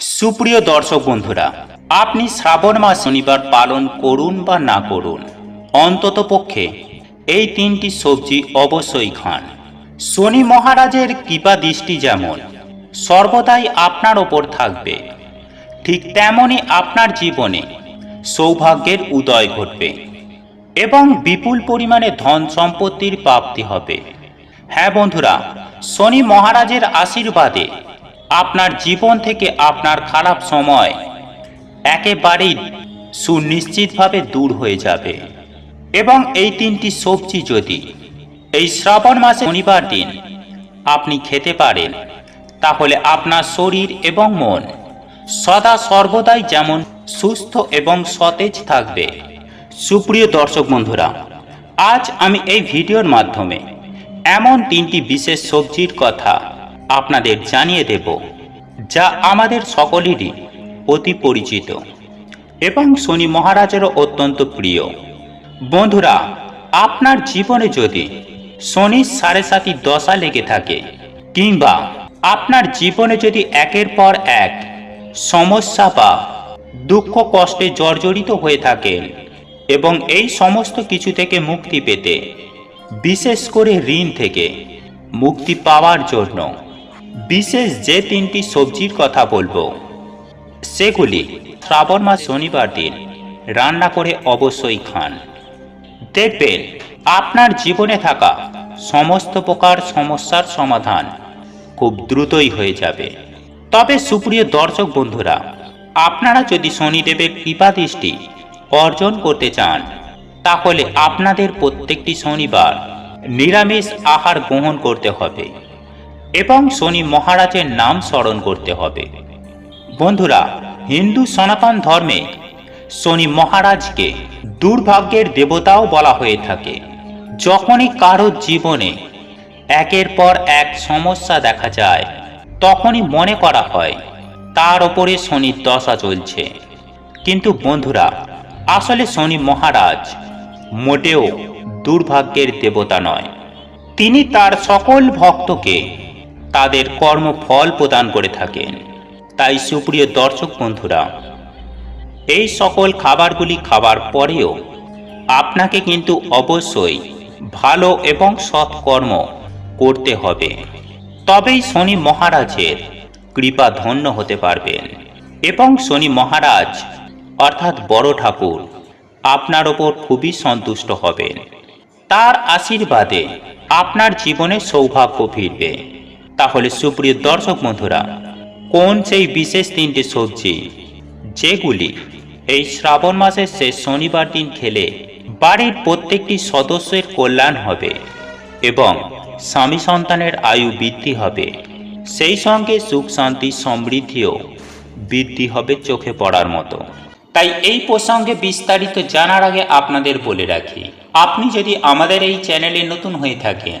সুপ্রিয় দর্শক বন্ধুরা, আপনি শ্রাবণ মাস শনিবার পালন করুন বা না করুন, অন্তত পক্ষে এই তিনটি সবজি অবশ্যই খান। শনি মহারাজের কৃপা দৃষ্টি যেমন, সর্বদাই আপনার ওপর থাকবে। ঠিক তেমনই আপনার জীবনে সৌভাগ্যের উদয় ঘটবে এবং বিপুল পরিমাণে ধন সম্পত্তির প্রাপ্তি হবে। হ্যাঁ বন্ধুরা, শনি মহারাজের আশীর্বাদে আপনার জীবন থেকে আপনার খারাপ সময় একেবারেই সুনিশ্চিতভাবে দূর হয়ে যাবে। এবং এই তিনটি সবজি যদি এই শ্রাবণ মাসে শনিবার দিন আপনি খেতে পারেন, তাহলে আপনার শরীর এবং মন সদা সর্বদাই যেমন সুস্থ এবং সতেজ থাকবে। সুপ্রিয় দর্শক বন্ধুরা, আজ আমি এই ভিডিওর মাধ্যমে এমন তিনটি বিশেষ সবজির কথা আপনাদের জানিয়ে দেব, যা আমাদের সকলেরই অতি পরিচিত এবং শনি মহারাজেরও অত্যন্ত প্রিয়। বন্ধুরা, আপনার জীবনে যদি শনির সাড়ে সাতি দশা লেগে থাকে, কিংবা আপনার জীবনে যদি একের পর এক সমস্যা বা দুঃখ, কষ্টে জর্জরিত হয়ে থাকেন এবং এই সমস্ত কিছু থেকে মুক্তি পেতে, বিশেষ করে ঋণ থেকে মুক্তি পাওয়ার জন্য বিশেষ যে তিনটি সবজির কথা বলব। সেগুলি শ্রাবণ মাস শনিবার দিন রান্না করে অবশ্যই খান। দেখবেন আপনার জীবনে থাকা সমস্ত প্রকার সমস্যার সমাধান খুব দ্রুতই হয়ে যাবে। তবে সুপ্রিয় দর্শক বন্ধুরা, আপনারা যদি শনিদেবের কৃপা দৃষ্টি অর্জন করতে চান, তাহলে আপনাদের প্রত্যেকটি শনিবার নিরামিষ আহার গ্রহণ করতে হবে। এবং শনি মহারাজের নাম স্মরণ করতে হবে। বন্ধুরা, হিন্দু সনাতন ধর্মে শনি মহারাজকে দুর্ভাগ্যের দেবতাও বলা হয়ে থাকে। যখনই কারোর জীবনে একের পর এক সমস্যা দেখা যায়, তখনই মনে করা হয়, তার ওপরে শনির দশা চলছে। কিন্তু বন্ধুরা, আসলে শনি মহারাজ মোটেও দুর্ভাগ্যের দেবতা নয়। তিনি তার সকল ভক্তকে তাদের কর্মফল প্রদান করে থাকেন। তাই সুপ্রিয় দর্শক বন্ধুরা, এই সকল খাবারগুলি খাবার পরেও আপনাকে কিন্তু অবশ্যই ভালো এবং সৎকর্ম করতে হবে। তবেই শনি মহারাজের কৃপা ধন্য হতে পারবেন এবং শনি মহারাজ, অর্থাৎ বড় ঠাকুর, আপনার ওপর খুবই সন্তুষ্ট হবেন। তার আশীর্বাদে আপনার জীবনে সৌভাগ্য ফিরবে। তাহলে সুপ্রিয় দর্শক বন্ধুরা, কোন সেই বিশেষ তিনটি সবজি যেগুলি এই শ্রাবণ মাসের শেষ শনিবার দিন খেলে বাড়ির প্রত্যেকটি সদস্যের কল্যাণ হবে এবং স্বামী সন্তানের আয়ু বৃদ্ধি হবে, সেই সঙ্গে সুখ শান্তি সমৃদ্ধিও বৃদ্ধি হবে চোখে পড়ার মতো। তাই এই প্রসঙ্গে বিস্তারিত জানার আগে আপনাদের বলে রাখি, আপনি যদি আমাদের এই চ্যানেলে নতুন হয়ে থাকেন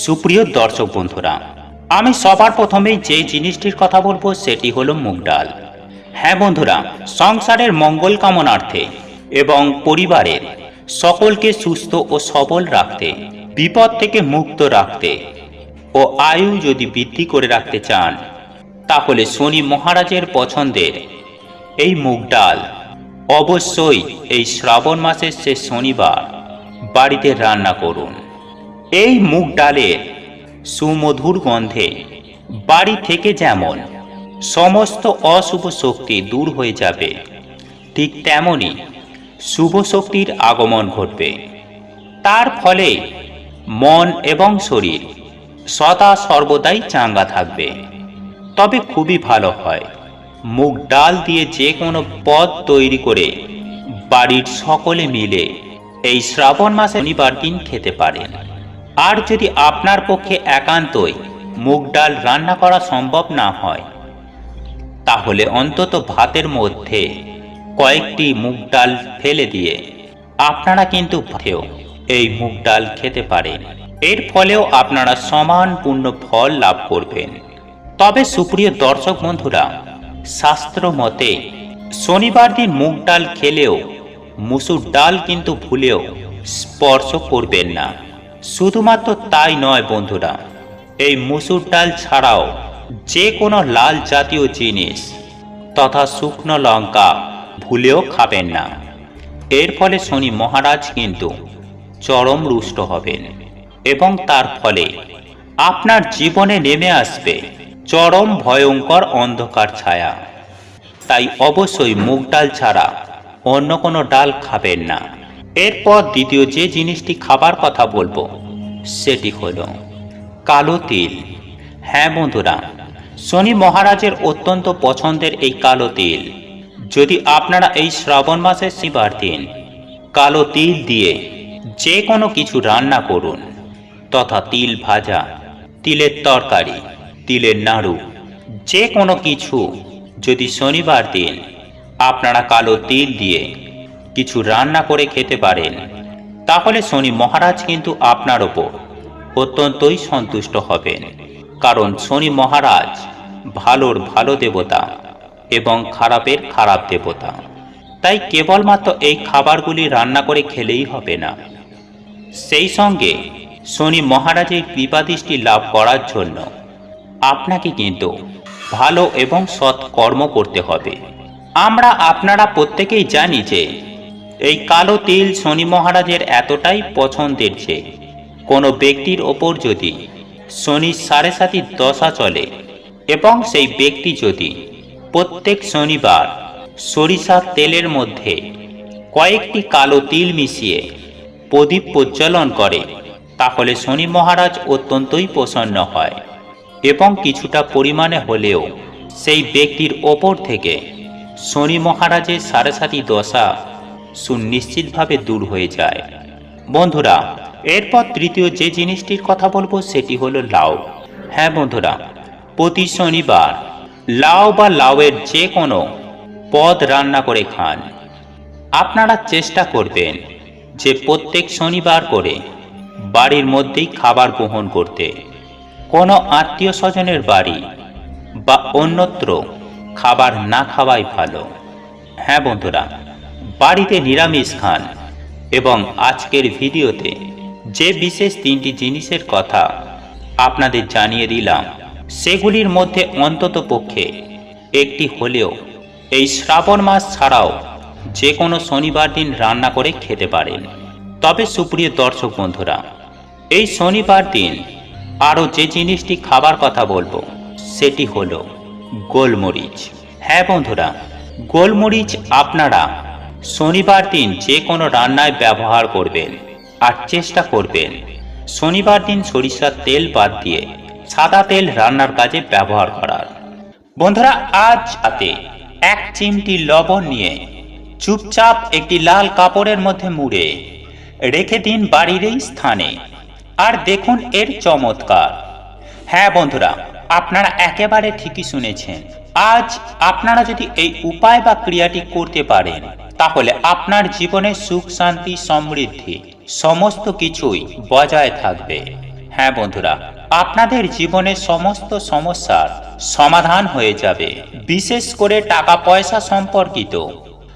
সুপ্রিয় দর্শক বন্ধুরা, আমি সবার প্রথমেই যে জিনিসটির কথা বলব সেটি হলো মুগ ডাল। হ্যাঁ বন্ধুরা, সংসারের মঙ্গল কামনার্থে এবং পরিবারের সকলকে সুস্থ ও সবল রাখতে, বিপদ থেকে মুক্ত রাখতে ও আয়ু যদি বৃদ্ধি করে রাখতে চান, তাহলে শনি মহারাজের পছন্দের এই মুগ ডাল অবশ্যই এই শ্রাবণ মাসের শেষ শনিবার বাড়িতে রান্না করুন। এই মুগ ডালের সুমধুর গন্ধে বাড়ি থেকে যেমন সমস্ত অশুভ শক্তি দূর হয়ে যাবে, ঠিক তেমনই শুভ শক্তির আগমন ঘটবে। তার ফলে মন এবং শরীর সদা সর্বদাই চাঙ্গা থাকবে। তবে খুবই ভালো হয়, মুগ ডাল দিয়ে যে কোনো পদ তৈরি করে বাড়ির সকলে মিলে এই শ্রাবণ মাসে শনিবার দিন খেতে পারেন। আর যদি আপনার পক্ষে একান্তই মুগ ডাল রান্না করা সম্ভব না হয়, তাহলে অন্তত ভাতের মধ্যে কয়েকটি মুগ ডাল ফেলে দিয়ে আপনারা কিন্তু ভাতেও এই মুগ ডাল খেতে পারেন। এর ফলেও আপনারা সমান পূর্ণ ফল লাভ করবেন। তবে সুপ্রিয় দর্শক বন্ধুরা, শাস্ত্র মতে শনিবার দিন মুগ ডাল খেলেও মুসুর ডাল কিন্তু ভুলেও স্পর্শ করবেন না। শুধুমাত্র তাই নয় বন্ধুরা, এই মুসুর ডাল ছাড়াও যে কোনো লাল জাতীয় জিনিস তথা শুকনো লঙ্কা ভুলেও খাবেন না। এর ফলে শনি মহারাজ কিন্তু চরম রুষ্ট হবেন এবং তার ফলে আপনার জীবনে নেমে আসবে চরম ভয়ঙ্কর অন্ধকার ছায়া। তাই অবশ্যই মুগ ডাল ছাড়া অন্য কোনো ডাল খাবেন না। এরপর দ্বিতীয় যে জিনিসটি খাবার কথা বলব, সেটি হলো কালো তিল। হ্যাঁ বন্ধুরা, শনি মহারাজের অত্যন্ত পছন্দের এই কালো তিল। যদি আপনারা এই শ্রাবণ মাসের শিবার দিন, কালো তিল দিয়ে যে কোনো কিছু রান্না করুন, তথা তিল ভাজা, তিলের তরকারি, তিলের নাড়ু, যে কোনো কিছু যদি শনিবার দিন আপনারা কালো তিল দিয়ে কিছু রান্না করে খেতে পারেন। তাহলে শনি মহারাজ কিন্তু আপনার ওপর অত্যন্তই সন্তুষ্ট হবেন। কারণ শনি মহারাজ ভালোর ভালো দেবতা এবং খারাপের খারাপ দেবতা। তাই কেবলমাত্র এই খাবারগুলি রান্না করে খেলেই হবে না। সেই সঙ্গে শনি মহারাজের কৃপাদৃষ্টি লাভ করার জন্য আপনাকে কিন্তু ভালো এবং সৎ কর্ম করতে হবে। আমরা আপনারা প্রত্যেকেই জানি যে এই কালো তিল শনি মহারাজের এতটাই পছন্দের যে, কোনো ব্যক্তির ওপর যদি শনির সাড়ে সাতির দশা চলে, এবং সেই ব্যক্তি যদি প্রত্যেক শনিবার সরিষার তেলের মধ্যে কয়েকটি কালো তিল মিশিয়ে প্রদীপ প্রজ্বলন করে, তাহলে শনি মহারাজ অত্যন্তই প্রসন্ন হয়, এবং কিছুটা পরিমাণে হলেও সেই ব্যক্তির ওপর থেকে শনি মহারাজের সাড়ে সাতি দশা সুনিশ্চিতভাবে দূর হয়ে যায়। বন্ধুরা, এরপর তৃতীয় যে জিনিসটির কথা বলব সেটি হলো লাউ। হ্যাঁ বন্ধুরা, প্রতি শনিবার লাউ বা লাউয়ের যে কোনো পদ রান্না করে খান। আপনারা চেষ্টা করবেন যে প্রত্যেক শনিবার করে বাড়ির মধ্যেই খাবার গ্রহণ করতে। কোনো আত্মীয় স্বজনের বাড়ি বা অন্যত্র খাবার না খাওয়াই ভালো। হ্যাঁ বন্ধুরা বাড়িতে নিরামিষ খান এবং আজকের ভিডিওতে যে বিশেষ তিনটি জিনিসের কথা আপনাদের জানিয়ে দিলাম, সেগুলির মধ্যে অন্তত পক্ষে একটি হলেও এই শ্রাবণ মাস ছাড়াও যে কোনো শনিবার দিন রান্না করে খেতে পারেন। তবে সুপ্রিয় দর্শক বন্ধুরা, এই শনিবার দিন আরও যে জিনিসটি খাবার কথা বলব, সেটি হলো গোলমরিচ। হ্যাঁ বন্ধুরা, গোলমরিচ আপনারা শনিবার দিন যে কোনো রান্নায় ব্যবহার করবেন আর চেষ্টা করবেন। শনিবার দিন সরিষার তেল বাদ দিয়ে সাদা তেল রান্নার কাজে ব্যবহার করার। বন্ধুরা, আজ হাতে এক চিমটি লবণ নিয়ে চুপচাপ একটি লাল কাপড়ের মধ্যে মুড়ে রেখে দিন বাড়ির এই স্থানে। আর দেখুন এর চমৎকার। হ্যাঁ বন্ধুরা, আপনারা একেবারে ঠিকই শুনেছেন। আজ আপনারা যদি এই উপায় বা ক্রিয়াটি করতে পারেন তাহলে আপনার জীবনে সুখ, শান্তি, সমৃদ্ধি সমস্ত কিছুই বজায় থাকবে। হ্যাঁ বন্ধুরা, আপনাদের জীবনে সমস্ত সমস্যার সমাধান হয়ে যাবে। বিশেষ করে টাকা পয়সা সম্পর্কিত।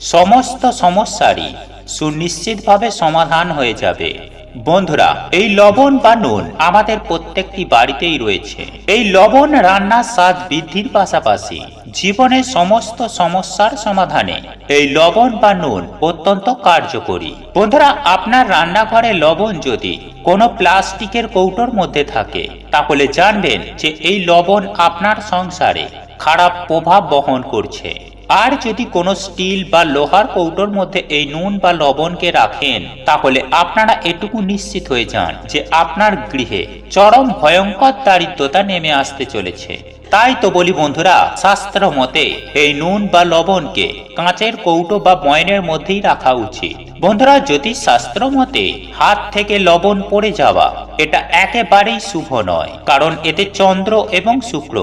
সমস্ত সমস্যারই সুনিশ্চিতভাবে সমাধান হয়ে যাবে। বন্ধুরা, এই লবণ বা নুন আমাদের প্রত্যেকটি বাড়িতেই রয়েছে। এই লবণ রান্নার স্বাদ বৃদ্ধির পাশাপাশি জীবনের সমস্ত সমস্যার সমাধানে এই লবণ বা নুন অত্যন্ত কার্যকরী। বন্ধুরা, আপনার রান্নাঘরে লবণ যদি কোনো প্লাস্টিকের কৌটোর মধ্যে থাকে, তাহলে জানবেন যে এই লবণ আপনার সংসারে খারাপ প্রভাব বহন করছে। আর যদি কোনো স্টিল বা লোহার কৌটোর মধ্যে এই নুন বা লবণকে রাখেন, তাহলে আপনারা এটুকু নিশ্চিত হয়ে যান যে আপনার গৃহে চরম ভয়ঙ্কর দারিদ্রতা নেমে আসতে চলেছে। তাই তো বলি বন্ধুরা, শাস্ত্র মতে এই নুন বা লবণকে কাঁচের কৌটো বা বয়নের মধ্যেই রাখা উচিত। বন্ধুরা জ্যোতিষ শাস্ত্র মতে হাত থেকে লবণ পড়ে যাওয়া, এটা একেবারেই শুভ নয়, কারণ এতে চন্দ্র এবং শুক্র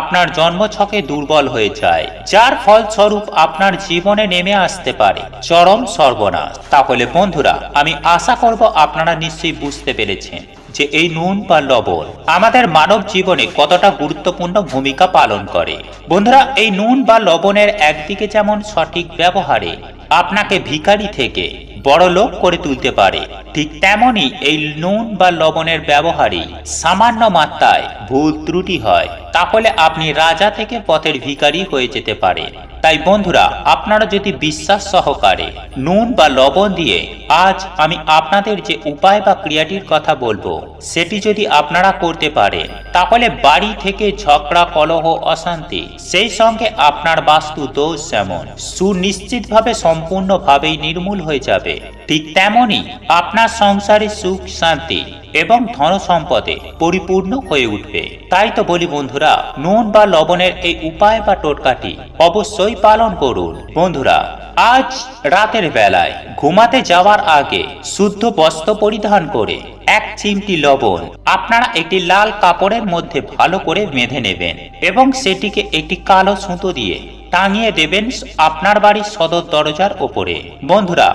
আপনার জন্মছকে দুর্বল হয়ে যায়, যার ফলস্বরূপ আপনার জীবনে নেমে আসতে পারে, চরম সর্বনাশ। তাহলে বন্ধুরা, আমি আশা করব আপনারা নিশ্চয়ই বুঝতে পেরেছেন যে এই নুন বা লবণ আমাদের মানব জীবনে কতটা গুরুত্বপূর্ণ ভূমিকা পালন করে। বন্ধুরা, এই নুন বা লবণের একদিকে যেমন সঠিক ব্যবহারে আপনাকে ভিখারি থেকে বড় লোক করে তুলতে পারে। ঠিক তেমনই এই নুন বা লবণের ব্যবহারই সামান্য মাত্রায় ভুল ত্রুটি হয়। তাহলে আপনি রাজা থেকে পথের ভিখারি হয়ে যেতে পারে তাই বন্ধুরা, আপনারা যদি বিশ্বাস সহকারে নুন বা লবণ দিয়ে আজ আমি আপনাদের যে উপায় বা ক্রিয়াটির কথা বলব, সেটি যদি আপনারা করতে পারেন, তাহলে বাড়ি থেকে ঝগড়া, কলহ, অশান্তি, সেই সঙ্গে আপনার বাস্তু দোষ যেমন, সুনিশ্চিতভাবে সম্পূর্ণভাবেই নির্মূল হয়ে যাবে ঠিক তেমনই আপনার সংসারে সুখ, শান্তি এবং ধন সম্পদে পরিপূর্ণ হয়ে উঠবে। তাই তো বলি বন্ধুরা, নুন বা লবণের এই উপায় বা টোটকাটি অবশ্যই পালন করুন। বন্ধুরা, আজ রাতের বেলায় ঘুমাতে যাওয়ার আগে শুদ্ধ বস্ত্র পরিধান করে এক চিমটি লবণ আপনারা একটি লাল কাপড়ের মধ্যে ভালো করে বেঁধে নেবেন এবং সেটিকে একটি কালো সুতো দিয়ে টাঙিয়ে দেবেন আপনার বাড়ির সদর দরজার ওপরে। বন্ধুরা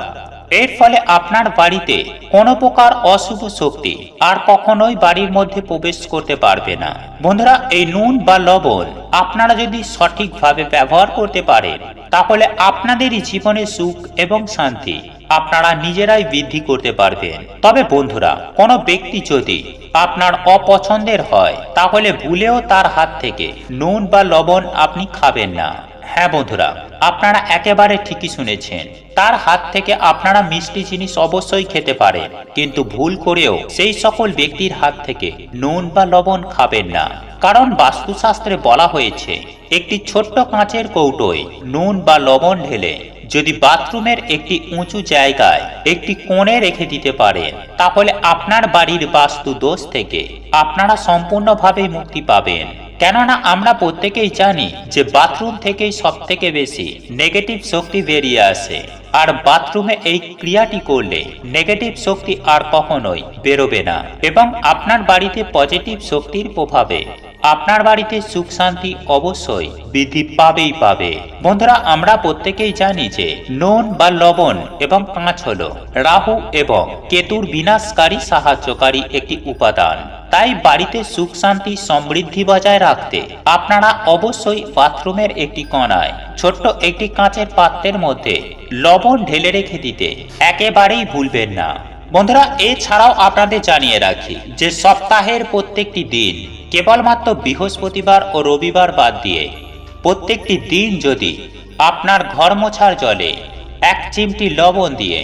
এর ফলে আপনার বাড়িতে কোনো প্রকার অশুভ শক্তি আর কখনোই বাড়ির মধ্যে প্রবেশ করতে পারবে না। বন্ধুরা, এই নুন বা লবণ আপনারা যদি সঠিকভাবে ব্যবহার করতে পারেন, তাহলে আপনাদেরই জীবনে সুখ এবং শান্তি আপনারা নিজেরাই বৃদ্ধি করতে পারবেন। তবে বন্ধুরা, কোনো ব্যক্তি যদি আপনার অপছন্দের হয়, তাহলে ভুলেও তার হাত থেকে নুন বা লবণ আপনি খাবেন না। হ্যাঁ বন্ধুরা, আপনারা একেবারে ঠিকই শুনেছেন। তার হাত থেকে আপনারা মিষ্টি জিনিস অবশ্যই খেতে পারেন, কিন্তু ভুল করেও সেই সকল ব্যক্তির হাত থেকে নুন বা লবণ খাবেন না। কারণ বাস্তুশাস্ত্রে বলা হয়েছে, একটি ছোট্ট কাঁচের কৌটোয় নুন বা লবণ ঢেলে যদি বাথরুমের একটি উঁচু জায়গায় একটি কোণে রেখে দিতে পারেন, তাহলে আপনার বাড়ির বাস্তু দোষ থেকে আপনারা সম্পূর্ণভাবে মুক্তি পাবেন। কেননা আমরা প্রত্যেকেই জানি যে বাথরুম থেকেই সব থেকে বেশি নেগেটিভ শক্তি বেরিয়ে আসে। আর বাথরুমে এই ক্রিয়াটি করলে নেগেটিভ শক্তি আর কখনোই বেরোবে না এবং আপনার বাড়িতে পজিটিভ শক্তির প্রভাবে আপনার বাড়িতে সুখ শান্তি অবশ্যই বৃদ্ধি পাবেই পাবে। বন্ধুরা, আমরা প্রত্যেকেই জানি যে নুন বা লবণ এবং কাঁচ হল রাহু এবং কেতুর বিনাশকারী সাহায্যকারী একটি উপাদান। তাই বাড়িতে সুখ শান্তি সমৃদ্ধি বজায় রাখতে আপনারা অবশ্যই বাথরুমের একটি কণায় ছোট্ট একটি কাঁচের পাত্রের মধ্যে লবণ ঢেলে রেখে দিতে একেবারেই ভুলবেন না। বন্ধুরা, এছাড়াও আপনাদের জানিয়ে রাখি যে সপ্তাহের প্রত্যেকটি দিন কেবলমাত্র বৃহস্পতিবার ও রবিবার বাদ দিয়ে প্রত্যেকটি দিন যদি আপনার ঘর মোছার জলে এক চিমটি লবণ দিয়ে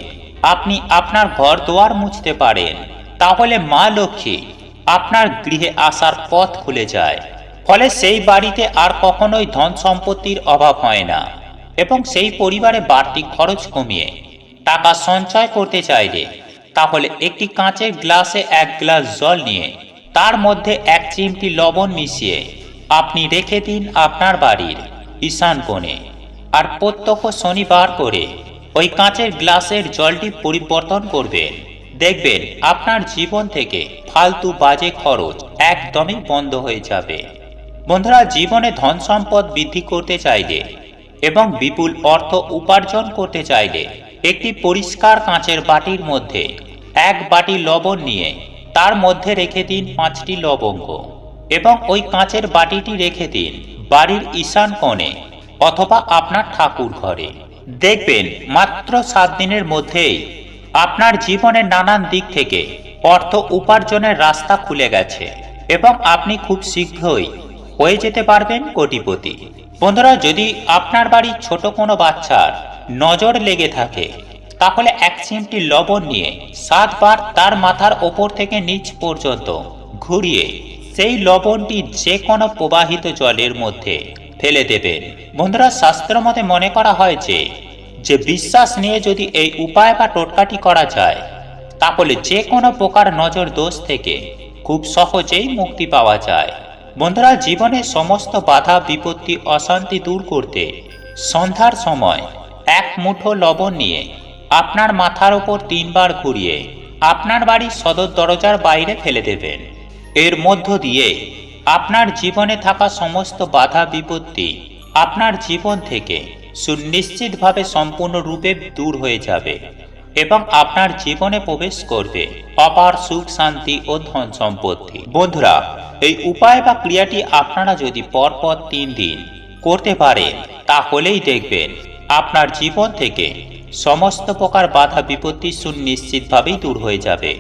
আপনি আপনার ঘর দুয়ার মুছতে পারেন, তাহলে মা লক্ষ্মী আপনার গৃহে আসার পথ খুলে যায়। ফলে সেই বাড়িতে আর কখনোই ধন সম্পত্তির অভাব হয় না এবং সেই পরিবারে বাড়তি খরচ কমিয়ে টাকা সঞ্চয় করতে চাইলে তাহলে একটি কাঁচের গ্লাসে এক গ্লাস জল নিয়ে, তার মধ্যে এক চিমটি লবণ মিশিয়ে আপনি রেখে দিন আপনার বাড়ির ঈশান কোণে। আর প্রত্যক্ষ শনিবার করে ওই কাঁচের গ্লাসের জলটি পরিবর্তন করবেন। দেখবেন আপনার জীবন থেকে ফালতু বাজে খরচ একদমই বন্ধ হয়ে যাবে। বন্ধুরা, জীবনে ধন সম্পদ বৃদ্ধি করতে চাইলে এবং বিপুল অর্থ উপার্জন করতে চাইলে একটি পরিষ্কার কাঁচের বাটির মধ্যে এক বাটি লবণ নিয়ে তার মধ্যে রেখে দিন পাঁচটি লবঙ্গ এবং ওই কাঁচের বাটিটি রেখে দিন বাড়ির ঈশান কোণে অথবা আপনার ঠাকুর ঘরে। দেখবেন মাত্র সাত দিনের মধ্যেই আপনার জীবনের নানান দিক থেকে অর্থ উপার্জনের রাস্তা খুলে গেছে এবং আপনি খুব শীঘ্রই হয়ে যেতে পারবেন কোটিপতি। বন্ধুরা, যদি আপনার বাড়ির ছোট কোনো বাচ্চার নজর লেগে থাকে। তাহলে এক চিমটি লবণ নিয়ে সাতবার তার মাথার ওপর থেকে নিচ পর্যন্ত ঘুরিয়ে সেই লবণটি যে কোনো প্রবাহিত জলের মধ্যে ফেলে দেবেন। বন্ধুরা শাস্ত্র মতে মনে করা হয় যে যে বিশ্বাস নিয়ে যদি এই উপায় বা টোটকাটি করা যায়, তাহলে যে কোনো প্রকার নজর দোষ থেকে খুব সহজেই মুক্তি পাওয়া যায়। বন্ধুরা, জীবনে সমস্ত বাধা, বিপত্তি, অশান্তি দূর করতে সন্ধ্যার সময় এক মুঠো লবণ নিয়ে আপনার মাথার ওপর তিনবার ঘুরিয়ে আপনার বাড়ির সদর দরজার বাইরে ফেলে দেবেন। এর মধ্য দিয়ে আপনার জীবনে থাকা সমস্ত বাধা বিপত্তি আপনার জীবন থেকে সুনিশ্চিতভাবে সম্পূর্ণরূপে দূর হয়ে যাবে এবং আপনার জীবনে প্রবেশ করবে অপার সুখ, শান্তি ও ধন সম্পত্তি। বন্ধুরা, এই উপায় বা ক্রিয়াটি আপনারা যদি পরপর তিন দিন করতে পারেন, তাহলেই দেখবেন আপনার জীবন থেকে সমস্ত প্রকার বাধা বিপত্তি সুনিশ্চিতভাবেই দূর হয়ে যাবে।